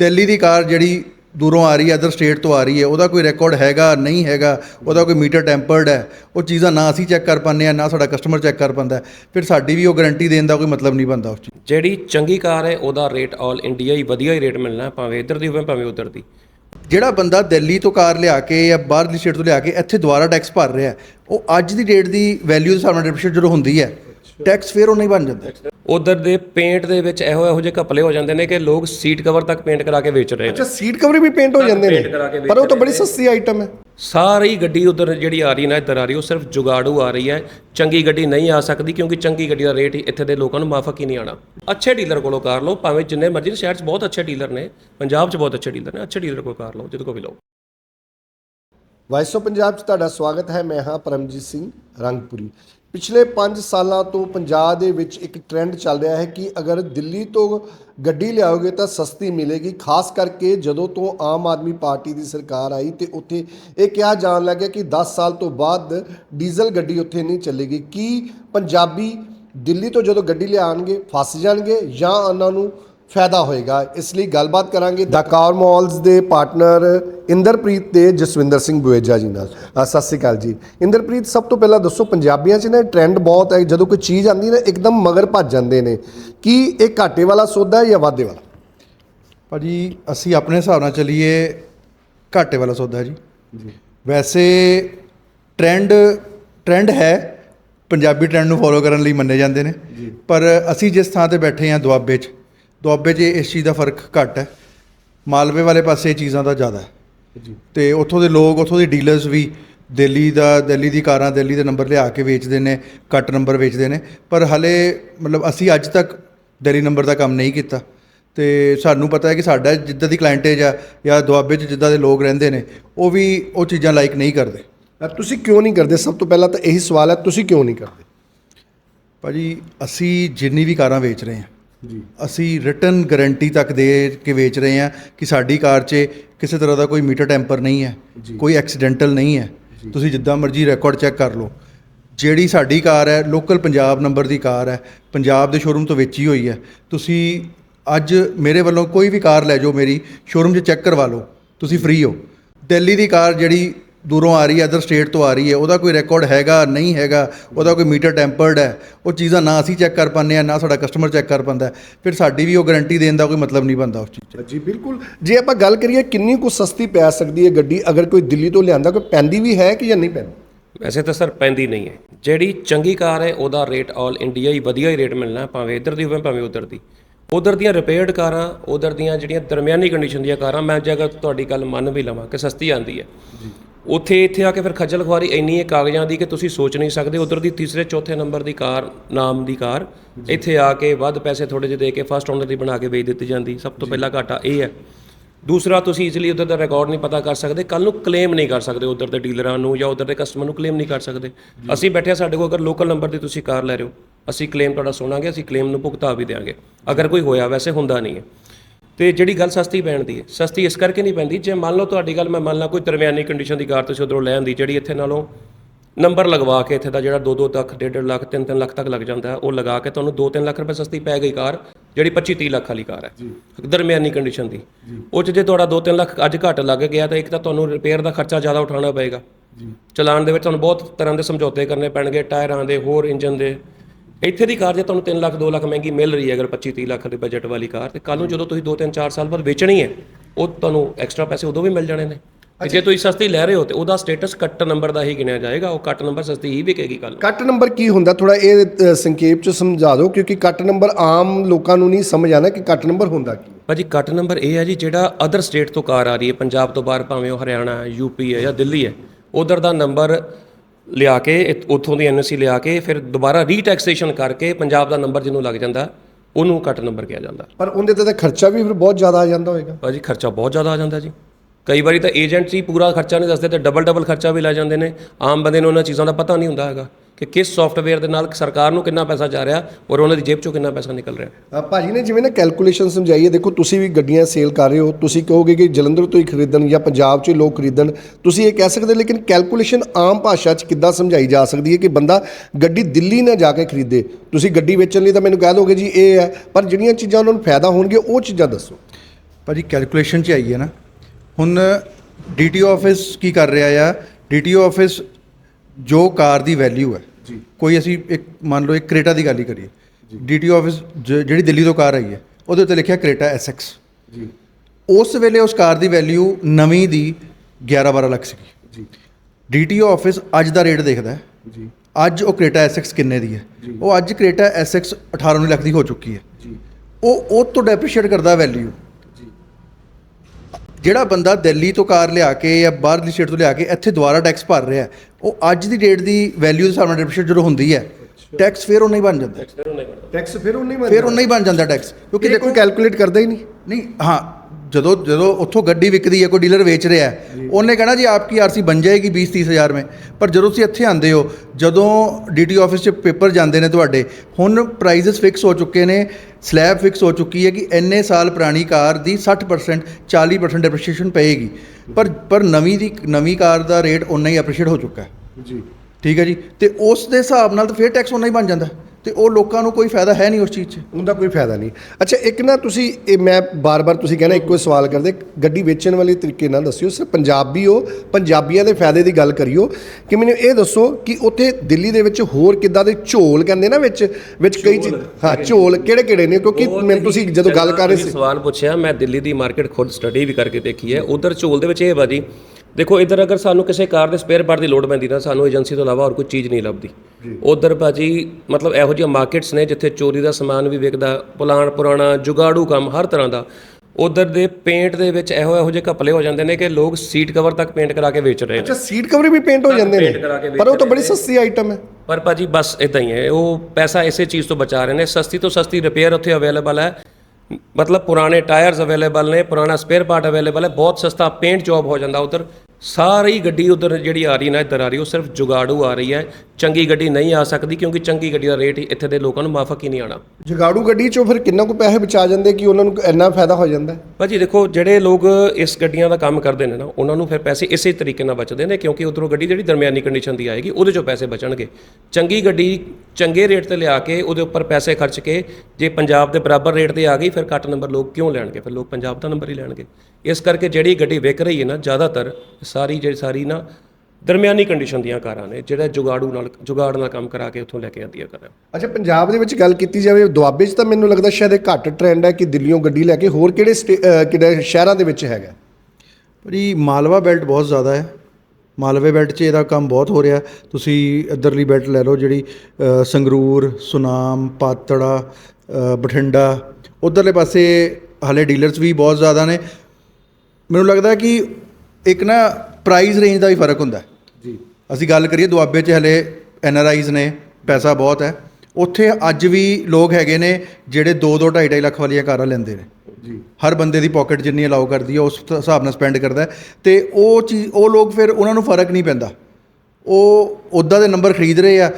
ਦਿੱਲੀ ਦੀ ਕਾਰ ਜਿਹੜੀ ਦੂਰੋਂ ਆ ਰਹੀ ਹੈ ਅਦਰ ਸਟੇਟ ਤੋਂ ਆ ਰਹੀ ਹੈ ਉਹਦਾ ਕੋਈ ਰਿਕਾਰਡ ਹੈਗਾ ਨਹੀਂ ਹੈਗਾ ਉਹਦਾ ਕੋਈ ਮੀਟਰ ਟੈਂਪਰਡ ਹੈ ਉਹ ਚੀਜ਼ਾਂ ਨਾ ਅਸੀਂ ਚੈੱਕ ਕਰ ਪਾਉਂਦੇ ਆ ਨਾ ਸਾਡਾ ਕਸਟਮਰ ਚੈੱਕ ਕਰ ਪਾਉਂਦਾ। ਫਿਰ ਸਾਡੀ ਵੀ ਉਹ ਗਾਰੰਟੀ ਦੇਣ ਦਾ ਕੋਈ ਮਤਲਬ ਨਹੀਂ ਬਣਦਾ ਉਸ ਚੀਜ਼ ਜਿਹੜੀ ਚੰਗੀ ਕਾਰ ਹੈ ਉਹਦਾ ਰੇਟ ਆਲ ਇੰਡੀਆ ਹੀ ਵਧੀਆ ਹੀ ਰੇਟ ਮਿਲਣਾ ਭਾਵੇਂ ਇੱਧਰ ਦੀ ਹੋਵੇ ਭਾਵੇਂ ਉੱਧਰ ਦੀ ਜਿਹੜਾ ਬੰਦਾ ਦਿੱਲੀ ਤੋਂ ਕਾਰ ਲਿਆ ਕੇ ਜਾਂ ਬਾਹਰਲੀ ਸਟੇਟ ਤੋਂ ਲਿਆ ਕੇ ਇੱਥੇ ਦੁਬਾਰਾ ਟੈਕਸ ਭਰ ਰਿਹਾ ਉਹ ਅੱਜ ਦੀ ਡੇਟ ਦੀ ਵੈਲਿਊ ਦੇ ਹਿਸਾਬ ਨਾਲ ਡਿਪਰੇਸ਼ਨ ਜਦੋਂ ਹੁੰਦੀ ਹੈ ਟੈਕਸ ਫਿਰ ਉਹ ਨਹੀਂ ਬਣ ਜਾਂਦਾ। ਉਧਰ ਦੇ ਪੇਂਟ ਦੇ ਵਿੱਚ ਇਹੋ ਇਹੋ ਜਿਹੇ ਘਪਲੇ ਹੋ ਜਾਂਦੇ ਨੇ ਕਿ ਲੋਕ ਸੀਟ ਕਵਰ ਤੱਕ ਪੇਂਟ ਕਰਾ ਕੇ ਵੇਚ ਰਹੇ ਨੇ। ਅੱਛਾ ਸੀਟ ਕਵਰ ਵੀ ਪੇਂਟ ਹੋ ਜਾਂਦੇ ਨੇ। ਪਰ ਉਹ ਤਾਂ ਬੜੀ ਸਸਤੀ ਆਈਟਮ ਹੈ। ਸਾਰੀ ਗੱਡੀ ਉਧਰ ਜਿਹੜੀ ਆ ਰਹੀ ਨਾ ਇੱਧਰ ਆ ਰਹੀ ਉਹ ਸਿਰਫ ਜੁਗਾੜੂ ਆ ਰਹੀ ਹੈ। ਚੰਗੀ ਗੱਡੀ ਨਹੀਂ ਆ ਸਕਦੀ ਕਿਉਂਕਿ ਚੰਗੀ ਗੱਡੀ ਦਾ ਰੇਟ ਹੀ ਇੱਥੇ ਦੇ ਲੋਕਾਂ ਨੂੰ ਮਾਫਕ ਹੀ ਨਹੀਂ ਆਣਾ ਅੱਛੇ ਡੀਲਰ ਕੋਲੋਂ ਕਾਰ ਲਓ ਭਾਵੇਂ ਜਿੰਨੇ ਮਰਜ਼ੀ ਸ਼ਹਿਰ 'ਚ ਬਹੁਤ ਅੱਛੇ ਡੀਲਰ ਨੇ ਪੰਜਾਬ 'ਚ ਬਹੁਤ ਅੱਛੇ ਡੀਲਰ ਨੇ ਅੱਛੇ ਡੀਲਰ ਕੋਲ ਕਾਰ ਲਓ ਜਿਹਦੇ ਕੋਲ ਵੀ ਲਓ। ਵਾਇਸ ਪੰਜਾਬ 'ਚ ਤੁਹਾਡਾ ਸਵਾਗਤ ਹੈ। ਮੈਂ ਹਾਂ ਪਰਮਜੀਤ ਸਿੰਘ ਰੰਗਪੁਰੀ। ਪਿਛਲੇ 5 ਸਾਲਾਂ ਤੋਂ ਪੰਜਾਬ ਦੇ ਵਿੱਚ ਇੱਕ ਟ੍ਰੈਂਡ ਚੱਲ ਰਿਹਾ ਹੈ ਕਿ ਅਗਰ ਦਿੱਲੀ ਤੋਂ ਗੱਡੀ ਲਿਆਓਗੇ ਤਾਂ ਸਸਤੀ ਮਿਲੇਗੀ, ਖਾਸ ਕਰਕੇ ਜਦੋਂ ਤੋਂ ਆਮ ਆਦਮੀ ਪਾਰਟੀ ਦੀ ਸਰਕਾਰ ਆਈ ਤੇ ਉੱਥੇ ਇਹ ਕਿਹਾ ਜਾਣ ਲੱਗਿਆ ਕਿ 10 ਸਾਲ ਤੋਂ ਬਾਅਦ ਡੀਜ਼ਲ ਗੱਡੀ ਉੱਥੇ ਨਹੀਂ ਚੱਲੇਗੀ। ਕੀ ਪੰਜਾਬੀ ਦਿੱਲੀ ਤੋਂ ਜਦੋਂ ਗੱਡੀ ਲਿਆਣਗੇ ਫਸ ਜਾਣਗੇ ਜਾਂ ਉਹਨਾਂ ਨੂੰ ਫਾਇਦਾ ਹੋਏਗਾ। ਇਸ ਲਈ ਗੱਲਬਾਤ ਕਰਾਂਗੇ ਦਾਕਾਰ ਮਾਲਸ ਦੇ ਪਾਰਟਨਰ ਇੰਦਰਪ੍ਰੀਤ ਤੇ ਜਸਵਿੰਦਰ ਸਿੰਘ ਬੁਏਜਾ ਜੀ ਨਾਲ। ਅ, ਸਤਿ ਸ਼੍ਰੀ ਅਕਾਲ ਜੀ। ਇੰਦਰਪ੍ਰੀਤ ਸਭ ਤੋਂ ਪਹਿਲਾਂ ਦੱਸੋ ਪੰਜਾਬੀਆਂ 'ਚ ਨਾ ਟ੍ਰੈਂਡ ਬਹੁਤ ਹੈ ਜਦੋਂ ਕੋਈ ਚੀਜ਼ ਆਂਦੀ ਨਾ ਇੱਕਦਮ ਮਗਰ ਭੱਜ ਜਾਂਦੇ ਨੇ। ਕੀ ਇਹ ਘਾਟੇ ਵਾਲਾ ਸੌਦਾ ਹੈ ਜਾਂ ਵਾਧੇ ਵਾਲਾ? ਭਾਜੀ ਅਸੀਂ ਆਪਣੇ ਹਿਸਾਬ ਨਾਲ ਚੱਲੀਏ ਘਾਟੇ ਵਾਲਾ ਸੌਦਾ ਹੈ ਜੀ। ਵੈਸੇ ਟ੍ਰੈਂਡ ਟ੍ਰੈਂਡ ਹੈ ਪੰਜਾਬੀ ਟ੍ਰੈਂਡ ਨੂੰ ਫੋਲੋ ਕਰਨ ਲਈ ਮੰਨੇ ਜਾਂਦੇ ਨੇ। ਪਰ ਅਸੀਂ ਜਿਸ ਥਾਂ ਤੇ ਬੈਠੇ ਹਾਂ ਦੁਆਬੇ 'ਚ ਦੁਆਬੇ 'ਚ ਇਸ ਚੀਜ਼ ਦਾ ਫ਼ਰਕ ਘੱਟ ਹੈ। ਮਾਲਵੇ ਵਾਲੇ ਪਾਸੇ ਇਹ ਚੀਜ਼ਾਂ ਦਾ ਜ਼ਿਆਦਾ ਹੈ। ਜੀ। ਤੇ ਉੱਥੋਂ ਦੇ ਲੋਕ ਉੱਥੋਂ ਦੇ ਡੀਲਰਸ ਵੀ ਦਿੱਲੀ ਦਾ ਦਿੱਲੀ ਦੀ ਕਾਰਾਂ ਦਿੱਲੀ ਦੇ ਨੰਬਰ ਲਿਆ ਕੇ ਵੇਚਦੇ ਨੇ ਕੱਟ ਨੰਬਰ ਵੇਚਦੇ ਨੇ। ਪਰ ਹਲੇ ਮਤਲਬ ਅਸੀਂ ਅੱਜ ਤੱਕ ਦਿੱਲੀ ਨੰਬਰ ਦਾ ਕੰਮ ਨਹੀਂ ਕੀਤਾ। ਤੇ ਸਾਨੂੰ ਪਤਾ ਹੈ ਕਿ ਸਾਡਾ ਜਿੱਦਾਂ ਦੀ ਕਲਾਇੰਟੇਜ ਆ ਜਾਂ ਦੁਆਬੇ 'ਚ ਜਿੱਦਾਂ ਦੇ ਲੋਕ ਰਹਿੰਦੇ ਨੇ ਉਹ ਵੀ ਉਹ ਚੀਜ਼ਾਂ ਲਾਈਕ ਨਹੀਂ ਕਰਦੇ। ਤੁਸੀਂ ਕਿਉਂ ਨਹੀਂ ਕਰਦੇ? ਸਭ ਤੋਂ ਪਹਿਲਾਂ ਤਾਂ ਇਹੀ ਸਵਾਲ ਹੈ ਤੁਸੀਂ ਕਿਉਂ ਨਹੀਂ ਕਰਦੇ? ਭਾਜੀ ਅਸੀਂ ਜਿੰਨੀ ਵੀ ਕਾਰਾਂ ਵੇਚ ਰਹੇ ਹਾਂ ਜੀ। ਅਸੀਂ ਰਿਟਰਨ ਗਾਰੰਟੀ ਤੱਕ ਦੇ ਕੇ ਵੇਚ ਰਹੇ ਹਾਂ ਕਿ ਸਾਡੀ ਕਾਰ 'ਚ ਕਿਸੇ ਤਰ੍ਹਾਂ ਦਾ ਕੋਈ ਮੀਟਰ ਟੈਂਪਰ ਨਹੀਂ ਹੈ ਕੋਈ ਐਕਸੀਡੈਂਟਲ ਨਹੀਂ ਹੈ। ਤੁਸੀਂ ਜਿੱਦਾਂ ਮਰਜ਼ੀ ਰਿਕਾਰਡ ਚੈੱਕ ਕਰ ਲਓ। ਜਿਹੜੀ ਸਾਡੀ ਕਾਰ ਹੈ ਲੋਕਲ ਪੰਜਾਬ ਨੰਬਰ ਦੀ ਕਾਰ ਹੈ ਪੰਜਾਬ ਦੇ ਸ਼ੋਰੂਮ ਤੋਂ ਵੇਚੀ ਹੋਈ ਹੈ। ਤੁਸੀਂ ਅੱਜ ਮੇਰੇ ਵੱਲੋਂ ਕੋਈ ਵੀ ਕਾਰ ਲੈ ਜਾਓ ਮੇਰੀ ਸ਼ੋਰੂਮ 'ਚ ਚੈੱਕ ਕਰਵਾ ਲਓ। ਤੁਸੀਂ ਫ੍ਰੀ ਹੋ। ਦਿੱਲੀ ਦੀ ਕਾਰ ਜਿਹੜੀ ਦੂਰੋਂ ਆ ਰਹੀ ਹੈ ਅਦਰ ਸਟੇਟ ਤੋਂ ਆ ਰਹੀ ਹੈ ਉਹਦਾ ਕੋਈ ਰਿਕਾਰਡ ਹੈਗਾ ਨਹੀਂ ਹੈਗਾ ਉਹਦਾ ਕੋਈ ਮੀਟਰ ਟੈਂਪਰਡ ਹੈ ਉਹ ਚੀਜ਼ਾਂ ਨਾ ਅਸੀਂ ਚੈੱਕ ਕਰ ਪਾਉਂਦੇ ਆ ਨਾ ਸਾਡਾ ਕਸਟਮਰ ਚੈੱਕ ਕਰ ਪਾਉਂਦਾ। ਫਿਰ ਸਾਡੀ ਵੀ ਉਹ ਗਾਰੰਟੀ ਦੇਣ ਦਾ ਕੋਈ ਮਤਲਬ ਨਹੀਂ ਬਣਦਾ ਉਸ ਚੀਜ਼ 'ਚ। ਜੀ ਬਿਲਕੁਲ। ਜੇ ਆਪਾਂ ਗੱਲ ਕਰੀਏ ਕਿੰਨੀ ਕੁ ਸਸਤੀ ਪੈ ਸਕਦੀ ਹੈ ਗੱਡੀ ਅਗਰ ਕੋਈ ਦਿੱਲੀ ਤੋਂ ਲਿਆਂਦਾ ਕੋਈ ਪੈਂਦੀ ਵੀ ਹੈ ਕਿ ਜਾਂ ਨਹੀਂ ਪੈਂਦੀ? ਵੈਸੇ ਤਾਂ ਸਰ ਪੈਂਦੀ ਨਹੀਂ ਹੈ। ਜਿਹੜੀ ਚੰਗੀ ਕਾਰ ਹੈ ਉਹਦਾ ਰੇਟ ਆਲ ਇੰਡੀਆ ਹੀ ਵਧੀਆ ਹੀ ਰੇਟ ਮਿਲਣਾ ਭਾਵੇਂ ਇੱਧਰ ਦੀ ਹੋਵੇ ਭਾਵੇਂ ਉੱਧਰ ਦੀ। ਉਧਰ ਦੀਆਂ ਰਿਪੇਅਰਡ ਕਾਰਾਂ ਉਧਰ ਦੀਆਂ ਜਿਹੜੀਆਂ ਦਰਮਿਆਨੀ ਕੰਡੀਸ਼ਨ ਦੀਆਂ ਕਾਰਾਂ ਮੈਂ ਜੇ ਅਗਰ ਤੁਹਾਡੀ ਗੱਲ ਮੰਨ ਵੀ ਲਵਾਂ ਕਿ ਸਸਤੀ ਆਂਦੀ ਹੈ। ਉੱਥੇ ਇੱਥੇ ਆ ਕੇ ਫਿਰ ਖੱਜਲ ਖੁਆਰੀ ਇੰਨੀ ਹੈ ਕਾਗਜ਼ਾਂ ਦੀ ਕਿ ਤੁਸੀਂ ਸੋਚ ਨਹੀਂ ਸਕਦੇ। ਉਧਰ ਦੀ ਤੀਸਰੇ ਚੌਥੇ ਨੰਬਰ ਦੀ ਕਾਰ ਨਾਮ ਦੀ ਕਾਰ ਇੱਥੇ ਆ ਕੇ ਵੱਧ ਪੈਸੇ ਥੋੜੇ ਜਿਹੇ ਦੇ ਕੇ ਫਸਟ ਓਨਰ ਦੀ ਬਣਾ ਕੇ ਵੇਚ ਦਿੱਤੀ ਜਾਂਦੀ। ਸਭ ਤੋਂ ਪਹਿਲਾ ਘਾਟਾ ਇਹ ਹੈ। ਦੂਸਰਾ ਤੁਸੀਂ ਇਜ਼ੀਲੀ ਉਧਰ ਦਾ ਰਿਕਾਰਡ ਨਹੀਂ ਪਤਾ ਕਰ ਸਕਦੇ। ਕੱਲ ਨੂੰ ਕਲੇਮ ਨਹੀਂ ਕਰ ਸਕਦੇ ਉਧਰ ਦੇ ਡੀਲਰਾਂ ਨੂੰ ਜਾਂ ਉਧਰ ਦੇ ਕਸਟਮਰ ਨੂੰ ਕਲੇਮ ਨਹੀਂ ਕਰ ਸਕਦੇ। ਅਸੀਂ ਬੈਠੇ ਸਾਡੇ ਕੋਲ ਅਗਰ ਲੋਕਲ ਨੰਬਰ ਦੀ ਤੁਸੀਂ ਕਾਰ ਲੈ ਰਹੇ ਹੋ ਅਸੀਂ ਕਲੇਮ ਤੁਹਾਡਾ ਸੁਣਾਂਗੇ ਅਸੀਂ ਕਲੇਮ ਨੂੰ ਭੁਗਤਾ ਵੀ ਦੇਵਾਂਗੇ ਅਗਰ ਕੋਈ ਹੋਇਆ ਵੈਸੇ ਹੁੰਦਾ ਨਹੀਂ ਹੈ। ਤੇ ਜਿਹੜੀ ਗੱਲ ਸਸਤੀ ਪੈਣ ਦੀ ਹੈ। ਸਸਤੀ ਇਸ ਕਰਕੇ ਨਹੀਂ ਪੈਂਦੀ ਜੇ ਮੰਨ ਲਓ ਤੁਹਾਡੀ ਗੱਲ ਮੈਂ ਮੰਨ ਲਾ ਕੋਈ ਦਰਮਿਆਨੀ ਕੰਡੀਸ਼ਨ ਦੀ ਕਾਰ ਤੁਸੀਂ ਉਧਰੋਂ ਲੈ ਆਂਦੀ ਜਿਹੜੀ ਇੱਥੇ ਨਾਲੋਂ ਨੰਬਰ ਲਗਵਾ ਕੇ ਇੱਥੇ ਦਾ ਜਿਹੜਾ 2-2 ਲੱਖ 1.5 ਲੱਖ 3-3 ਲੱਖ ਤੱਕ ਲੱਗ ਜਾਂਦਾ ਉਹ ਲਗਾ ਕੇ ਤੁਹਾਨੂੰ 2-3 ਲੱਖ ਰੁਪਏ ਸਸਤੀ ਪੈ ਗਈ ਕਾਰ ਜਿਹੜੀ 25-30 ਲੱਖ ਵਾਲੀ ਕਾਰ ਹੈ। ਦਰਮਿਆਨੀ ਕੰਡੀਸ਼ਨ ਦੀ। ਉਹ 'ਚ ਜੇ ਤੁਹਾਡਾ 2-3 ਲੱਖ ਅੱਜ ਘੱਟ ਲੱਗ ਗਿਆ ਤਾਂ ਇੱਕ ਤਾਂ ਤੁਹਾਨੂੰ ਰਿਪੇਅਰ ਦਾ ਖਰਚਾ ਜ਼ਿਆਦਾ ਉਠਾਉਣਾ ਪਏਗਾ। ਚਲਾਉਣ ਦੇ ਵਿੱਚ ਤੁਹਾਨੂੰ ਬਹੁਤ ਤਰ੍ਹਾਂ ਦੇ ਸਮਝੌਤੇ ਕਰਨੇ ਪੈਣਗੇ ਟਾਇਰਾਂ ਦੇ ਹੋਰ ਇੰਜਨ ਦੇ ਇੱਥੇ ਦੀ ਕਾਰ ਜੇ ਤੁਹਾਨੂੰ 3 ਲੱਖ 2 ਲੱਖ ਮਹਿੰਗੀ ਮਿਲ ਰਹੀ ਹੈ ਅਗਰ 25 30 ਲੱਖ ਦੇ ਬਜਟ ਵਾਲੀ ਕਾਰ ਤੇ ਕੱਲ ਨੂੰ ਜਦੋਂ ਤੁਸੀਂ 2 3 4 ਸਾਲ ਬਾਅਦ ਵੇਚਣੀ ਹੈ ਉਹ ਤੁਹਾਨੂੰ ਐਕਸਟਰਾ ਪੈਸੇ ਉਦੋਂ ਵੀ ਮਿਲ ਜਾਣੇ ਨੇ। ਜੇ ਤੁਸੀਂ ਸਸਤੀ ਲੈ ਰਹੇ ਹੋ ਤੇ ਉਹਦਾ ਸਟੇਟਸ ਕੱਟ ਨੰਬਰ ਦਾ ਹੀ ਗਿਣਿਆ ਜਾਏਗਾ ਉਹ ਕੱਟ ਨੰਬਰ ਸਸਤੀ ਹੀ ਵਿਕੇਗੀ ਕੱਲ ਕੱਟ ਨੰਬਰ ਕੀ ਹੁੰਦਾ? ਥੋੜਾ ਇਹ ਸੰਖੇਪ ਚ ਸਮਝਾ ਦਿਓ ਕਿਉਂਕਿ ਕੱਟ ਨੰਬਰ ਆਮ ਲੋਕਾਂ ਨੂੰ ਨਹੀਂ ਸਮਝ ਆਣਾ ਕਿ ਕੱਟ ਨੰਬਰ ਹੁੰਦਾ ਕੀ। ਭਾਜੀ ਕੱਟ ਨੰਬਰ ਇਹ ਹੈ ਜੀ ਜਿਹੜਾ ਅਦਰ ਸਟੇਟ ਤੋਂ ਕਾਰ ਆ ਰਹੀ ਹੈ ਪੰਜਾਬ ਤੋਂ ਬਾਹਰ ਭਾਵੇਂ ਉਹ ਹਰਿਆਣਾ ਹੈ ਯੂਪੀ ਹੈ ਜਾਂ ਦਿੱਲੀ ਹੈ ਉਧਰ ਦਾ ਨੰਬਰ ਲਿਆ ਕੇ ਇਥ- ਉੱਥੋਂ ਦੀ ਐਨਓਸੀ ਲਿਆ ਕੇ ਫਿਰ ਦੁਬਾਰਾ ਰੀਟੈਕਸੇਸ਼ਨ ਕਰਕੇ ਪੰਜਾਬ ਦਾ ਨੰਬਰ ਜਿਹਨੂੰ ਲੱਗ ਜਾਂਦਾ ਉਹਨੂੰ ਕੱਟ ਨੰਬਰ ਕਿਹਾ ਜਾਂਦਾ। ਪਰ ਉਹਦੇ ਤੇ ਤਾਂ ਖਰਚਾ ਵੀ ਫਿਰ ਬਹੁਤ ਜ਼ਿਆਦਾ ਆ ਜਾਂਦਾ ਹੋਵੇਗਾ ਭਾਜੀ ਖਰਚਾ ਬਹੁਤ ਜ਼ਿਆਦਾ ਆ ਜਾਂਦਾ ਜੀ। ਕਈ ਵਾਰੀ ਤਾਂ ਏਜੰਟ ਹੀ ਪੂਰਾ ਖਰਚਾ ਨਹੀਂ ਦੱਸਦੇ ਤੇ ਡਬਲ ਡਬਲ ਖਰਚਾ ਵੀ ਲੈ ਜਾਂਦੇ ਨੇ। ਆਮ ਬੰਦੇ ਨੂੰ ਉਹਨਾਂ ਚੀਜ਼ਾਂ ਦਾ ਪਤਾ ਨਹੀਂ ਹੁੰਦਾ ਹੈਗਾ। ਕਿ ਕਿਸ ਸੌਫਟਵੇਅਰ ਦੇ ਨਾਲ ਸਰਕਾਰ ਨੂੰ ਕਿੰਨਾ ਪੈਸਾ ਜਾ ਰਿਹਾ ਔਰ ਉਹਨਾਂ ਦੀ ਜੇਬ ਚੋਂ ਕਿੰਨਾ ਪੈਸਾ ਨਿਕਲ ਰਿਹਾ। ਭਾਜੀ ਨੇ ਜਿਵੇਂ ਨਾ ਕੈਲਕੂਲੇਸ਼ਨ ਸਮਝਾਈ ਹੈ ਦੇਖੋ ਤੁਸੀਂ ਵੀ ਗੱਡੀਆਂ ਸੇਲ ਕਰ ਰਹੇ ਹੋ ਤੁਸੀਂ ਕਹੋਗੇ ਕਿ ਜਲੰਧਰ ਤੋਂ ਹੀ ਖਰੀਦਣ ਜਾਂ ਪੰਜਾਬ 'ਚ ਹੀ ਲੋਕ ਖਰੀਦਣ ਤੁਸੀਂ ਇਹ ਕਹਿ ਸਕਦੇ ਲੇਕਿਨ ਕੈਲਕੂਲੇਸ਼ਨ ਆਮ ਭਾਸ਼ਾ 'ਚ ਕਿੱਦਾਂ ਸਮਝਾਈ ਜਾ ਸਕਦੀ ਹੈ ਕਿ ਬੰਦਾ ਗੱਡੀ ਦਿੱਲੀ ਨਾ ਜਾ ਕੇ ਖਰੀਦੇ? ਤੁਸੀਂ ਗੱਡੀ ਵੇਚਣ ਲਈ ਤਾਂ ਮੈਨੂੰ ਕਹਿ ਦੋਗੇ ਜੀ ਇਹ ਹੈ ਪਰ ਜਿਹੜੀਆਂ ਚੀਜ਼ਾਂ ਉਹਨਾਂ ਨੂੰ ਫਾਇਦਾ ਹੋਣਗੇ ਉਹ ਚੀਜ਼ਾਂ ਦੱਸੋ। ਭਾਜੀ ਕੈਲਕੂਲੇਸ਼ਨ 'ਚ ਆਈ ਹੈ ਨਾ ਹੁਣ ਡੀਟੀਓ ਆਫਿਸ ਕੀ ਕਰ ਰਿਹਾ ਆ? ਡੀਟੀਓ ਆਫਿਸ ਜੋ ਕਾਰ ਦੀ ਵੈਲਿਊ ਹੈ ਜੀ। ਕੋਈ ਅਸੀਂ ਇੱਕ ਮੰਨ ਲਓ ਇੱਕ ਕ੍ਰੇਟਾ ਦੀ ਗੱਲ ਹੀ ਕਰੀਏ ਡੀਟੀਓ ਆਫਿਸ ਜਿਹੜੀ ਦਿੱਲੀ ਤੋਂ ਕਾਰ ਆਈ ਹੈ ਉਹਦੇ ਉੱਤੇ ਲਿਖਿਆ ਕ੍ਰੇਟਾ ਐਸਐਕਸ ਜੀ। ਉਸ ਵੇਲੇ ਉਸ ਕਾਰ ਦੀ ਵੈਲਿਊ ਨਵੀਂ ਦੀ 11 12 ਲੱਖ ਸੀਗੀ। ਜੀ। ਡੀਟੀਓ ਆਫਿਸ ਅੱਜ ਦਾ ਰੇਟ ਦੇਖਦਾ ਹੈ। ਜੀ। ਅੱਜ ਉਹ ਕ੍ਰੇਟਾ ਐਸਐਕਸ ਕਿੰਨੇ ਦੀ ਹੈ। ਉਹ ਅੱਜ ਕ੍ਰੇਟਾ ਐਸਐਕਸ 18 19 ਲੱਖ ਦੀ ਹੋ ਚੁੱਕੀ ਹੈ। ਜੀ। ਉਹ ਉਹ ਤੋਂ ਡੈਪਰੀਸ਼ੀਏਟ ਕਰਦਾ ਵੈਲਿਊ ਜਿਹੜਾ ਬੰਦਾ ਦਿੱਲੀ ਤੋਂ ਕਾਰ ਲਿਆ ਕੇ ਜਾਂ ਬਾਹਰਲੀ ਸਟੇਟ ਤੋਂ ਲਿਆ ਕੇ ਇੱਥੇ ਦੁਬਾਰਾ ਟੈਕਸ ਭਰ ਰਿਹਾ ਹੈ, ਉਹ ਅੱਜ ਦੀ ਡੇਟ ਦੀ ਵੈਲਿਊ ਦੇ ਹਿਸਾਬ ਨਾਲ ਜਦੋਂ ਹੁੰਦੀ ਹੈ ਟੈਕਸ ਫਿਰ ਉਹ ਨਹੀਂ ਬਣ ਜਾਂਦਾ ਟੈਕਸ ਫਿਰ ਉਹ ਨਹੀਂ ਫਿਰ ਉਹ ਨਹੀਂ ਬਣ ਜਾਂਦਾ ਟੈਕਸ ਕਿਉਂਕਿ ਦੇਖੋ ਕੈਲਕੂਲੇਟ ਕਰਦਾ ਹੀ ਨਹੀਂ। ਨਹੀਂ ਹਾਂ ਜਦੋਂ ਜਦੋਂ ਉੱਥੋਂ ਗੱਡੀ ਵਿਕਦੀ ਹੈ ਕੋਈ ਡੀਲਰ ਵੇਚ ਰਿਹਾ ਹੈ ਉਹਨੇ ਕਹਿਣਾ ਜੀ ਆਪਕੀ ਆਰਸੀ ਬਣ ਜਾਏਗੀ 20 30 ਹਜ਼ਾਰ में ਪਰ ਜਦੋਂ ਤੁਸੀਂ ਇੱਥੇ ਆਉਂਦੇ ਹੋ ਜਦੋਂ ਡੀਟੀ ਆਫਿਸ 'ਚ ਪੇਪਰ ਜਾਂਦੇ ਨੇ ਤੁਹਾਡੇ ਹੁਣ ਪ੍ਰਾਈਸਸ ਫਿਕਸ ਹੋ ਚੁੱਕੇ ਨੇ ਸਲੈਬ ਫਿਕਸ ਹੋ ਚੁੱਕੀ ਹੈ ਕਿ ਇੰਨੇ ਸਾਲ ਪੁਰਾਣੀ ਕਾਰ ਦੀ 60% 40% ਡੈਪਰੀਸ਼ੀਏਸ਼ਨ ਪਏਗੀ। ਪਰ ਪਰ ਨਵੀਂ ਦੀ ਨਵੀਂ ਕਾਰ ਦਾ ਰੇਟ ਉਨਾ ਹੀ ਐਪਰੀਸ਼ੀਏਟ ਹੋ ਚੁੱਕਾ ਹੈ। ਜੀ। ਠੀਕ ਹੈ ਜੀ? ਤੇ ਉਸ ਦੇ ਹਿਸਾਬ ਨਾਲ ਤਾਂ ਫਿਰ ਟੈਕਸ ਉਨਾ ਹੀ ਬਣ ਜਾਂਦਾ। ਹੈ ਤੇ ਉਹ ਲੋਕਾਂ ਨੂੰ ਕੋਈ ਫਾਇਦਾ ਹੈ ਨਹੀਂ ਉਸ ਚੀਜ਼ 'ਚ? ਉਹਦਾ ਕੋਈ ਫਾਇਦਾ ਨਹੀਂ। ਅੱਛਾ ਇੱਕ ਨਾ ਤੁਸੀਂ ਇਹ ਮੈਂ ਬਾਰ-ਬਾਰ ਤੁਸੀਂ ਕਹਿੰਦੇ ਇੱਕੋ ਹੀ ਸਵਾਲ ਕਰਦੇ ਗੱਡੀ ਵੇਚਣ ਵਾਲੇ ਤਰੀਕੇ ਨਾਲ ਦੱਸਿਓ ਸਿਰ ਪੰਜਾਬੀ ਹੋ ਪੰਜਾਬੀਆਂ ਦੇ ਫਾਇਦੇ ਦੀ ਗੱਲ ਕਰਿਓ। ਕਿ ਮੈਨੂੰ ਇਹ ਦੱਸੋ ਕਿ ਉੱਥੇ ਦਿੱਲੀ ਦੇ ਵਿੱਚ ਹੋਰ ਕਿੱਦਾਂ ਦੇ ਝੋਲ ਕਹਿੰਦੇ ਨਾ ਵਿੱਚ ਵਿੱਚ ਕਈ ਚੀਜ਼ ਹਾਂ ਝੋਲ ਕਿਹੜੇ ਕਿਹੜੇ ਨੇ? ਕਿਉਂਕਿ ਮੈਂ ਤੁਸੀਂ ਜਦੋਂ ਗੱਲ ਕਰ ਰਹੇ ਸੀ ਸਵਾਲ ਪੁੱਛਿਆ ਮੈਂ ਦਿੱਲੀ ਦੀ ਮਾਰਕੀਟ ਖੁਦ ਸਟੱਡੀ ਵੀ ਕਰਕੇ ਦੇਖੀ ਹੈ। ਉਧਰ ਝੋਲ ਦੇ ਵਿੱਚ ਇਹ ਬਾਜੀ ਦੇਖੋ ਇਧਰ ਅਗਰ ਸਾਨੂੰ ਕਿਸੇ ਕਾਰ ਦੇ ਸਪੇਅਰ ਪਾਰਟ ਦੀ ਲੋੜ ਪੈਂਦੀ ਨਾ ਸਾਨੂੰ ਏਜੰਸੀ ਤੋਂ ਇਲਾਵਾ ਹੋਰ ਕੋਈ ਚੀਜ਼ ਨਹੀਂ ਲੱਭਦੀ। ਉਧਰ ਭਾਜੀ ਮਤਲਬ ਇਹੋ ਜਿਹੇ ਮਾਰਕੀਟਸ ਨੇ ਜਿੱਥੇ ਚੋਰੀ ਦਾ ਸਮਾਨ ਵੀ ਵਿਕਦਾ ਪੁਲਾਣ ਪੁਰਾਣਾ ਜੁਗਾੜੂ ਕੰਮ ਹਰ ਤਰ੍ਹਾਂ ਦਾ। ਉਧਰ ਦੇ ਪੇਂਟ ਦੇ ਵਿੱਚ ਇਹੋ ਇਹੋ ਜਿਹੇ ਘਪਲੇ ਹੋ ਜਾਂਦੇ ਨੇ ਕਿ ਲੋਕ ਸੀਟ ਕਵਰ ਤੱਕ ਪੇਂਟ ਕਰਾ ਕੇ ਵੇਚ ਰਹੇ ਨੇ। ਅੱਛਾ ਸੀਟ ਕਵਰ ਵੀ ਪੇਂਟ ਹੋ ਜਾਂਦੇ ਨੇ? ਪਰ ਉਹ ਤਾਂ ਬੜੀ ਸਸਤੀ ਆਈਟਮ ਹੈ। ਪਰ ਭਾਜੀ ਬਸ ਇਦਾਂ ਹੀ ਹੈ। ਉਹ ਪੈਸਾ ਇਸੇ ਚੀਜ਼ ਤੋਂ ਬਚਾ ਰਹੇ ਨੇ। ਸਸਤੀ ਤੋਂ ਸਸਤੀ ਰਿਪੇਅਰ ਉੱਥੇ ਅਵੇਲੇਬਲ ਹੈ। ਮਤਲਬ ਪੁਰਾਣੇ ਟਾਇਰਸ ਅਵੇਲੇਬਲ ਨੇ ਪੁਰਾਣਾ ਸਪੇਅਰ ਪਾਰਟ ਅਵੇਲੇਬਲ ਹੈ। ਬਹੁਤ ਸਸਤਾ ਪੇਂਟ ਜੌਬ ਹੋ ਜਾਂਦਾ ਉਧਰ। ਸਾਰੀ ਗੱਡੀ ਉਧਰ ਜਿਹੜੀ ਆ ਰਹੀ ਨਾ ਇੱਧਰ ਆ ਰਹੀ ਉਹ ਸਿਰਫ ਜੁਗਾੜੂ ਆ ਰਹੀ ਹੈ। ਚੰਗੀ ਗੱਡੀ ਨਹੀਂ ਆ ਸਕਦੀ ਕਿਉਂਕਿ ਚੰਗੀ ਗੱਡੀ ਦਾ ਰੇਟ ਇੱਥੇ ਦੇ ਲੋਕਾਂ ਨੂੰ ਮਾਫਕ ਹੀ ਨਹੀਂ ਆਣਾ ਜਗਾੜੂ ਗੱਡੀ ਚੋਂ ਫਿਰ ਕਿੰਨਾ ਕੁ ਪੈਸੇ ਬਚਾ ਜਾਂਦੇ ਕਿ ਉਹਨਾਂ ਨੂੰ ਇੰਨਾ ਫਾਇਦਾ ਹੋ ਜਾਂਦਾ? ਭਾਜੀ ਦੇਖੋ ਜਿਹੜੇ ਲੋਕ ਇਸ ਗੱਡੀਆਂ ਦਾ ਕੰਮ ਕਰਦੇ ਨੇ ਨਾ ਉਹਨਾਂ ਨੂੰ ਫਿਰ ਪੈਸੇ ਇਸੇ ਤਰੀਕੇ ਨਾਲ ਬਚਦੇ ਨੇ ਕਿਉਂਕਿ ਉਧਰੋਂ ਗੱਡੀ ਜਿਹੜੀ ਦਰਮਿਆਨੀ ਕੰਡੀਸ਼ਨ ਦੀ ਆਏਗੀ ਉਹਦੇ ਚੋਂ ਪੈਸੇ ਬਚਣਗੇ। ਚੰਗੀ ਗੱਡੀ ਚੰਗੇ ਰੇਟ ਤੇ ਲਿਆ ਕੇ ਉਹਦੇ ਉੱਪਰ ਪੈਸੇ ਖਰਚ ਕੇ ਜੇ ਪੰਜਾਬ ਦੇ ਬਰਾਬਰ ਰੇਟ ਤੇ ਆ ਗਈ ਫਿਰ ਘੱਟ ਨੰਬਰ ਲੋਕ ਕਿਉਂ ਲੈਣਗੇ? ਫਿਰ ਲੋਕ ਪੰਜਾਬ ਦਾ ਨੰਬਰ ਹੀ ਲੈਣਗੇ। ਇਸ ਕਰਕੇ ਜਿਹੜੀ ਗੱਡੀ ਵਿਕ ਰਹੀ ਹੈ ਨਾ ਜ਼ਿਆਦਾਤਰ ਸਾਰੀ ਜਿਹੜੀ ਸਾਰੀ ਨਾ ਦਰਮਿਆਨੀ ਕੰਡੀਸ਼ਨ ਦੀਆਂ ਕਾਰਾਂ ਨੇ ਜਿਹੜਾ ਜੁਗਾੜੂ ਨਾਲ ਜੁਗਾੜ ਨਾਲ ਕੰਮ ਕਰਾ ਕੇ ਉੱਥੋਂ ਲੈ ਕੇ ਆਉਂਦੀਆਂ ਕਾਰਾਂ। ਅੱਛਾ ਪੰਜਾਬ ਦੇ ਵਿੱਚ ਗੱਲ ਕੀਤੀ ਜਾਵੇ ਦੁਆਬੇ 'ਚ ਤਾਂ ਮੈਨੂੰ ਲੱਗਦਾ ਸ਼ਾਇਦ ਇਹ ਘੱਟ ਟ੍ਰੈਂਡ ਹੈ ਕਿ ਦਿੱਲੀੋਂ ਗੱਡੀ ਲੈ ਕੇ ਹੋਰ ਕਿਹੜੇ ਕਿਹੜੇ ਸ਼ਹਿਰਾਂ ਦੇ ਵਿੱਚ ਹੈਗਾ? ਪਰ ਇਹ ਮਾਲਵਾ ਬੈਲਟ ਬਹੁਤ ਜ਼ਿਆਦਾ ਹੈ। ਮਾਲਵੇ ਬੈਲਟ 'ਚ ਇਹਦਾ ਕੰਮ ਬਹੁਤ ਹੋ ਰਿਹਾ। ਤੁਸੀਂ ਇੱਧਰਲੀ ਬੈਲਟ ਲੈ ਲਓ ਜਿਹੜੀ ਸੰਗਰੂਰ ਸੁਨਾਮ ਪਾਤੜਾ ਬਠਿੰਡਾ ਉਧਰਲੇ ਪਾਸੇ ਹਲੇ ਡੀਲਰਸ ਵੀ ਬਹੁਤ ਜ਼ਿਆਦਾ ਨੇ। ਮੈਨੂੰ ਲੱਗਦਾ ਕਿ ਇੱਕ ਨਾ ਪ੍ਰਾਈਸ ਰੇਂਜ ਦਾ ਵੀ ਫ਼ਰਕ ਹੁੰਦਾ ਜੀ। ਅਸੀਂ ਗੱਲ ਕਰੀਏ ਦੁਆਬੇ 'ਚ ਹਲੇ ਐਨ ਆਰ ਆਈਜ਼ ਨੇ ਪੈਸਾ ਬਹੁਤ ਹੈ। ਉੱਥੇ ਅੱਜ ਵੀ ਲੋਕ ਹੈਗੇ ਨੇ ਜਿਹੜੇ 2 2 2.5 ਲੱਖ ਵਾਲੀਆਂ ਕਾਰਾਂ ਲੈਂਦੇ ਨੇ। ਜੀ। ਹਰ ਬੰਦੇ ਦੀ ਪਾਕਟ ਜਿੰਨੀ ਅਲਾਉ ਕਰਦੀ ਹੈ ਉਸ ਹਿਸਾਬ ਨਾਲ ਸਪੈਂਡ ਕਰਦਾ ਤੇ ਉਹ ਚੀਜ਼ ਉਹ ਲੋਕ ਫਿਰ ਉਹਨਾਂ ਨੂੰ ਫ਼ਰਕ ਨਹੀਂ ਪੈਂਦਾ। ਉਹ ਉੱਦਾਂ ਦੇ ਨੰਬਰ ਖਰੀਦ ਰਹੇ ਆ।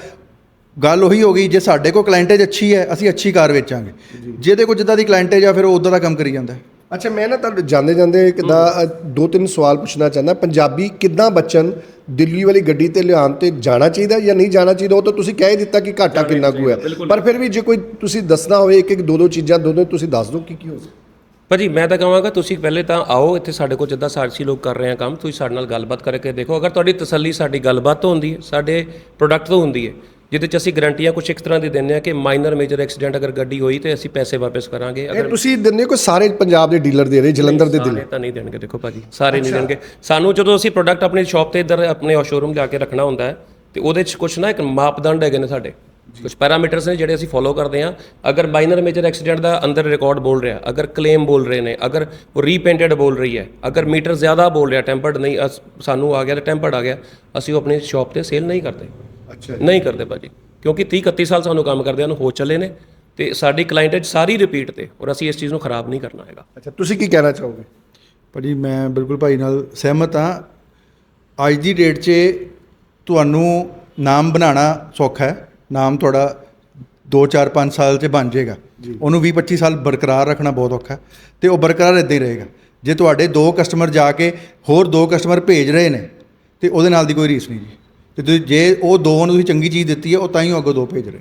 ਗੱਲ ਉਹੀ ਹੋ ਗਈ ਜੇ ਸਾਡੇ ਕੋਲ ਕਲਾਇੰਟੇਜ ਅੱਛੀ ਹੈ ਅਸੀਂ ਅੱਛੀ ਕਾਰ ਵੇਚਾਂਗੇ। ਜਿਹਦੇ ਕੋਲ ਜਿੱਦਾਂ ਦੀ ਕਲਾਇੰਟੇਜ ਆ ਫਿਰ ਉਹ ਉੱਦਾਂ ਦਾ ਕੰਮ ਕਰੀ ਜਾਂਦਾ ਹੈ। ਅੱਛਾ ਮੈਂ ਨਾ ਤੁਹਾਨੂੰ ਜਾਂਦੇ ਜਾਂਦੇ ਕਿੱਦਾਂ ਦੋ ਤਿੰਨ ਸਵਾਲ ਪੁੱਛਣਾ ਚਾਹੁੰਦਾ। ਪੰਜਾਬੀ ਕਿੱਦਾਂ ਬਚਨ ਦਿੱਲੀ ਵਾਲੀ ਗੱਡੀ ਤੇ ਲਿਆਉਣ ਤੇ ਜਾਣਾ ਚਾਹੀਦਾ ਜਾਂ ਨਹੀਂ ਜਾਣਾ ਚਾਹੀਦਾ? ਉਹ ਤਾਂ ਤੁਸੀਂ ਕਹਿ ਹੀ ਦਿੱਤਾ ਕਿ ਘਾਟਾ ਕਿੰਨਾ ਕੁ ਹੈ। ਪਰ ਫਿਰ ਵੀ ਜੇ ਕੋਈ ਤੁਸੀਂ ਦੱਸਣਾ ਹੋਵੇ ਇੱਕ ਇੱਕ ਦੋ ਦੋ ਚੀਜ਼ਾਂ ਦੋ ਦੋ ਤੁਸੀਂ ਦੱਸ ਦਿਓ ਕੀ ਕੀ ਹੋ ਸਕਦਾ ਭਾਜੀ ਮੈਂ ਤਾਂ ਕਹਾਂਗਾ ਤੁਸੀਂ ਪਹਿਲੇ ਤਾਂ ਆਓ ਇੱਥੇ ਸਾਡੇ ਕੋਲ ਜਿੱਦਾਂ ਸਾਰਸੀ ਲੋਕ ਕਰ ਰਹੇ ਆ ਕੰਮ ਤੁਸੀਂ ਸਾਡੇ ਨਾਲ ਗੱਲਬਾਤ ਕਰਕੇ ਦੇਖੋ। ਅਗਰ ਤੁਹਾਡੀ ਤਸੱਲੀ ਸਾਡੀ ਗੱਲਬਾਤ ਤੋਂ ਹੁੰਦੀ ਹੈ ਸਾਡੇ ਪ੍ਰੋਡਕਟ ਤੋਂ ਹੁੰਦੀ ਹੈ ਜਿਹਦੇ ਚ ਅਸੀਂ ਗਰੰਟੀਆਂ ਕੁਝ ਇਸ ਤਰ੍ਹਾਂ ਦੀ ਦਿੰਦੇ ਆ ਕਿ ਮਾਈਨਰ ਮੇਜਰ ਐਕਸੀਡੈਂਟ ਅਗਰ ਗੱਡੀ ਹੋਈ ਤੇ ਅਸੀਂ ਪੈਸੇ ਵਾਪਸ ਕਰਾਂਗੇ ਇਹ ਅਗਰ ਤੁਸੀਂ ਦਿੰਦੇ ਕੋਈ ਸਾਰੇ ਪੰਜਾਬ ਦੇ ਡੀਲਰ ਦੇ ਰਹੇ ਜਲੰਧਰ ਦੇ ਦਿੱਲੀ ਤਾਂ ਨਹੀਂ ਦੇਣਗੇ ਦੇਖੋ ਭਾਜੀ ਸਾਰੇ ਨਹੀਂ ਦੇਣਗੇ। ਸਾਨੂੰ ਜਦੋਂ ਅਸੀਂ ਪ੍ਰੋਡਕਟ ਆਪਣੀ ਸ਼ਾਪ ਤੇ ਇੱਧਰ ਆਪਣੇ ਸ਼ੋਰੂਮ ਲਿਆ ਕੇ ਰੱਖਣਾ ਹੁੰਦਾ ਹੈ ਤੇ ਉਹਦੇ 'ਚ ਕੁਝ ਨਾ ਇੱਕ ਮਾਪਦੰਡ ਹੈਗੇ ਨੇ ਸਾਡੇ। ਕੁਝ ਪੈਰਾਮੀਟਰਸ ਨੇ ਜਿਹੜੇ ਅਸੀਂ ਫੋਲੋ ਕਰਦੇ ਹਾਂ। ਅਗਰ ਮਾਈਨਰ ਮੇਜਰ ਐਕਸੀਡੈਂਟ ਦਾ ਅੰਦਰ ਰਿਕਾਰਡ ਬੋਲ ਰਿਹਾ ਅਗਰ ਕਲੇਮ ਬੋਲ ਰਹੇ ਨੇ ਅਗਰ ਉਹ ਰੀਪੇਂਟਡ ਬੋਲ ਰਹੀ ਹੈ ਅਗਰ ਮੀਟਰ ਜ਼ਿਆਦਾ ਬੋਲ ਰਿਹਾ ਟੈਂਪਰਡ ਨਹੀਂ ਸਾਨੂੰ ਆ ਗਿਆ ਤੇ ਟੈਂਪਰਡ ਆ ਗਿਆ ਅਸੀਂ ਉਹ ਆਪਣੀ ਸ਼ਾਪ ਤੇ ਸੇਲ ਨਹੀਂ ਕਰਦੇ। ਅੱਛਾ ਨਹੀਂ ਕਰਦੇ ਭਾਜੀ। ਕਿਉਂਕਿ 30 31 ਸਾਲ ਸਾਨੂੰ ਕੰਮ ਕਰਦਿਆਂ ਨੂੰ ਹੋ ਚੱਲੇ ਨੇ ਤੇ ਸਾਡੀ ਕਲਾਇੰਟੇਜ ਸਾਰੀ ਰਿਪੀਟ ਤੇ ਔਰ ਅਸੀਂ ਇਸ ਚੀਜ਼ ਨੂੰ ਖਰਾਬ ਨਹੀਂ ਕਰਨਾ ਹੈਗਾ। ਅੱਛਾ ਤੁਸੀਂ ਕੀ ਕਹਿਣਾ ਚਾਹੋਗੇ? ਭਾਜੀ ਮੈਂ ਬਿਲਕੁਲ ਭਾਈ ਨਾਲ ਸਹਿਮਤ ਹਾਂ। ਅੱਜ ਦੀ ਡੇਟ 'ਚ ਤੁਹਾਨੂੰ ਨਾਮ ਬਣਾਉਣਾ ਸੌਖਾ ਹੈ। ਨਾਮ ਤੁਹਾਡਾ 2 4 5 ਸਾਲ 'ਚ ਬਣ ਜਾਏਗਾ। ਉਹਨੂੰ 20 25 ਸਾਲ ਬਰਕਰਾਰ ਰੱਖਣਾ ਬਹੁਤ ਔਖਾ ਹੈ ਤੇ ਉਹ ਬਰਕਰਾਰ ਇੱਦਾਂ ਹੀ ਰਹੇਗਾ। ਜੇ ਤੁਹਾਡੇ ਦੋ ਕਸਟਮਰ ਜਾ ਕੇ ਹੋਰ ਦੋ ਕਸਟਮਰ ਭੇਜ ਰਹੇ ਨੇ ਤੇ ਉਹਦੇ ਨਾਲ ਦੀ ਕੋਈ ਰੀਸ ਨਹੀਂ ਜੀ। ਤੇ ਤੁਸੀਂ ਜੇ ਉਹ ਦੋ ਨੂੰ ਤੁਸੀਂ ਚੰਗੀ ਚੀਜ਼ ਦਿੱਤੀ ਹੈ, ਉਹ ਤਾਂ ਹੀ ਉਹ ਅੱਗੋਂ ਦੋ ਭੇਜ ਰਹੇ।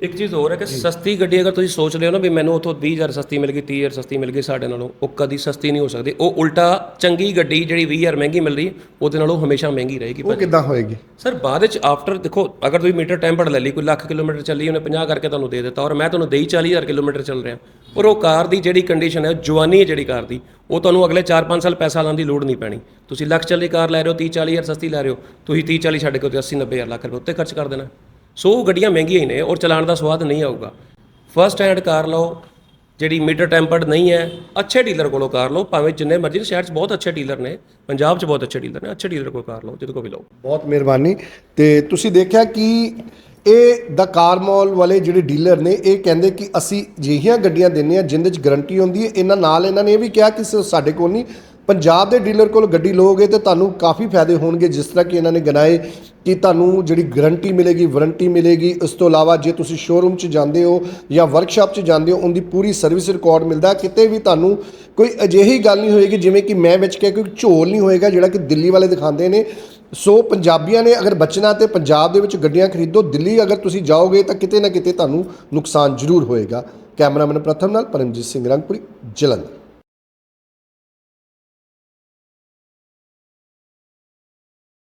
ਇੱਕ ਚੀਜ਼ ਹੋਰ ਹੈ ਕਿ ਸਸਤੀ ਗੱਡੀ ਅਗਰ ਤੁਸੀਂ ਸੋਚ ਰਹੇ ਹੋ ਨਾ ਵੀ ਮੈਨੂੰ ਉਥੋਂ 20000 ਸਸਤੀ ਮਿਲ ਗਈ 30000 ਸਸਤੀ ਮਿਲ ਗਈ ਸਾਡੇ ਨਾਲੋਂ ਉਹ ਕਦੀ ਸਸਤੀ ਨਹੀਂ ਹੋ ਸਕਦੀ। ਉਹ ਉਲਟਾ ਚੰਗੀ ਗੱਡੀ ਜਿਹੜੀ 20000 ਮਹਿੰਗੀ ਮਿਲ ਰਹੀ ਉਹਦੇ ਨਾਲੋਂ ਹਮੇਸ਼ਾ ਮਹਿੰਗੀ ਰਹੇਗੀ। ਉਹ ਕਿੱਦਾਂ ਹੋਏਗੀ? ਸਰ ਬਾਅਦ ਵਿੱਚ ਆਫਟਰ ਦੇਖੋ ਅਗਰ ਤੁਸੀਂ ਮੀਟਰ ਟੈਂਪਰਡ ਲੈ ਲਈ ਕੋਈ ਲੱਖ ਕਿਲੋਮੀਟਰ ਚੱਲੀ ਉਹਨੇ 50 ਕਰਕੇ ਤੁਹਾਨੂੰ ਦੇ ਦਿੱਤਾ ਔਰ ਮੈਂ ਤੁਹਾਨੂੰ ਦੇਈ 40000 ਕਿਲੋਮੀਟਰ ਚੱਲ ਰਿਹਾ। ਔਰ ਉਹ ਕਾਰ ਦੀ ਜਿਹੜੀ ਕੰਡੀਸ਼ਨ ਹੈ ਜਵਾਨੀ ਹੈ ਜਿਹੜੀ ਕਾਰ ਦੀ ਉਹ ਤੁਹਾਨੂੰ ਅਗਲੇ 4-5 ਸਾਲ ਪੈਸਾ ਲਾਉਣ ਦੀ ਲੋੜ ਨਹੀਂ ਪੈਣੀ। ਤੁਸੀਂ ਲੱਖ ਚੱਲੀ ਕਾਰ ਲੈ ਰਹੇ ਹੋ 30-40000 ਸਸਤੀ ਲੈ ਰਹੇ ਹੋ ਤੁਸੀਂ 30-40 ਛੱਡ ਕੇ 80-90000 ਲੱਖ ਰੁਪਏ ਉੱਤੇ ਖਰਚ ਕਰ ਦੇਣਾ। ਸੋ ਉਹ ਗੱਡੀਆਂ ਮਹਿੰਗੀਆਂ ਹੀ ਨੇ ਔਰ ਚਲਾਉਣ ਦਾ ਸਵਾਦ ਨਹੀਂ ਆਊਗਾ। ਫਸਟ ਹੈਂਡ ਕਾਰ ਲਓ, ਜਿਹੜੀ ਮੀਟਰ ਟੈਂਪਰਡ ਨਹੀਂ ਹੈ, ਅੱਛੇ ਡੀਲਰ ਕੋਲੋਂ ਕਾਰ ਲਓ, ਭਾਵੇਂ ਜਿੰਨੇ ਮਰਜ਼ੀ ਸ਼ਹਿਰ 'ਚ ਬਹੁਤ ਅੱਛੇ ਡੀਲਰ ਨੇ, ਪੰਜਾਬ 'ਚ ਬਹੁਤ ਅੱਛੇ ਡੀਲਰ ਨੇ, ਅੱਛੇ ਡੀਲਰ ਕੋਲ ਕਾਰ ਲਓ, ਜਿਹਦੇ ਕੋਲ ਵੀ ਲਓ। ਬਹੁਤ ਮਿਹਰਬਾਨੀ। ਤੇ ਤੁਸੀਂ ਦੇਖਿਆ ਕਿ ਇਹ ਦਾ ਕਾਰ ਮਾਲ ਵਾਲੇ ਜਿਹੜੇ ਡੀਲਰ ਨੇ, ਇਹ ਕਹਿੰਦੇ ਕਿ ਅਸੀਂ ਅਜਿਹੀਆਂ ਗੱਡੀਆਂ ਦਿੰਨੇ ਆ ਜਿੰਦੇ ਚ ਗਾਰੰਟੀ ਹੁੰਦੀ ਹੈ। ਇਹਨਾਂ ਨਾਲ ਇਹਨਾਂ ਨੇ ਇਹ ਵੀ ਕਿਹਾ ਕਿ ਸਿਰਫ ਸਾਡੇ ਕੋਲ ਨਹੀਂ ਪੰਜਾਬ ਦੇ ਡੀਲਰ ਕੋਲ ਗੱਡੀ ਲਓਗੇ ਤੇ ਤੁਹਾਨੂੰ ਕਾਫੀ ਫਾਇਦੇ ਹੋਣਗੇ, ਜਿਸ ਤਰ੍ਹਾਂ ਕਿ ਇਹਨਾਂ ਨੇ ਗਿਣਾਏ ਕਿ ਤੁਹਾਨੂੰ ਜਿਹੜੀ ਗਾਰੰਟੀ ਮਿਲੇਗੀ ਵਾਰੰਟੀ ਮਿਲੇਗੀ। ਇਸ ਤੋਂ ਇਲਾਵਾ ਜੇ ਤੁਸੀਂ ਸ਼ੋਰੂਮ 'ਚ ਜਾਂਦੇ ਹੋ ਜਾਂ ਵਰਕਸ਼ਾਪ 'ਚ ਜਾਂਦੇ ਹੋ, ਉਹਦੀ ਪੂਰੀ ਸਰਵਿਸ ਰਿਕਾਰਡ ਮਿਲਦਾ ਕਿਤੇ ਵੀ ਤੁਹਾਨੂੰ ਕੋਈ ਅਜਿਹੀ ਗੱਲ ਨਹੀਂ ਹੋਏਗੀ, ਜਿਵੇਂ ਕਿ ਮੈਂ ਵਿੱਚ ਕਿਹਾ ਕੋਈ ਝੋਲ ਨਹੀਂ ਹੋਏਗਾ, ਜਿਹੜਾ ਕਿ ਦਿੱਲੀ ਵਾਲੇ ਦਿਖਾਉਂਦੇ ਨੇ। ਸੋ ਪੰਜਾਬੀਆਂ ਨੇ ਅਗਰ ਬਚਣਾ ਤੇ ਪੰਜਾਬ ਦੇ ਵਿੱਚ ਗੱਡੀਆਂ ਖਰੀਦੋ, ਦਿੱਲੀ ਅਗਰ ਤੁਸੀਂ ਜਾਓਗੇ ਤਾਂ ਕਿਤੇ ਨਾ ਕਿਤੇ ਤੁਹਾਨੂੰ ਨੁਕਸਾਨ ਜ਼ਰੂਰ ਹੋਏਗਾ। ਕੈਮਰਾਮੈਨ ਪ੍ਰਥਮ ਨਾਲ ਪਰਮਜੀਤ ਸਿੰਘ ਰੰਗਪੁਰੀ, ਜਲੰਧਰ।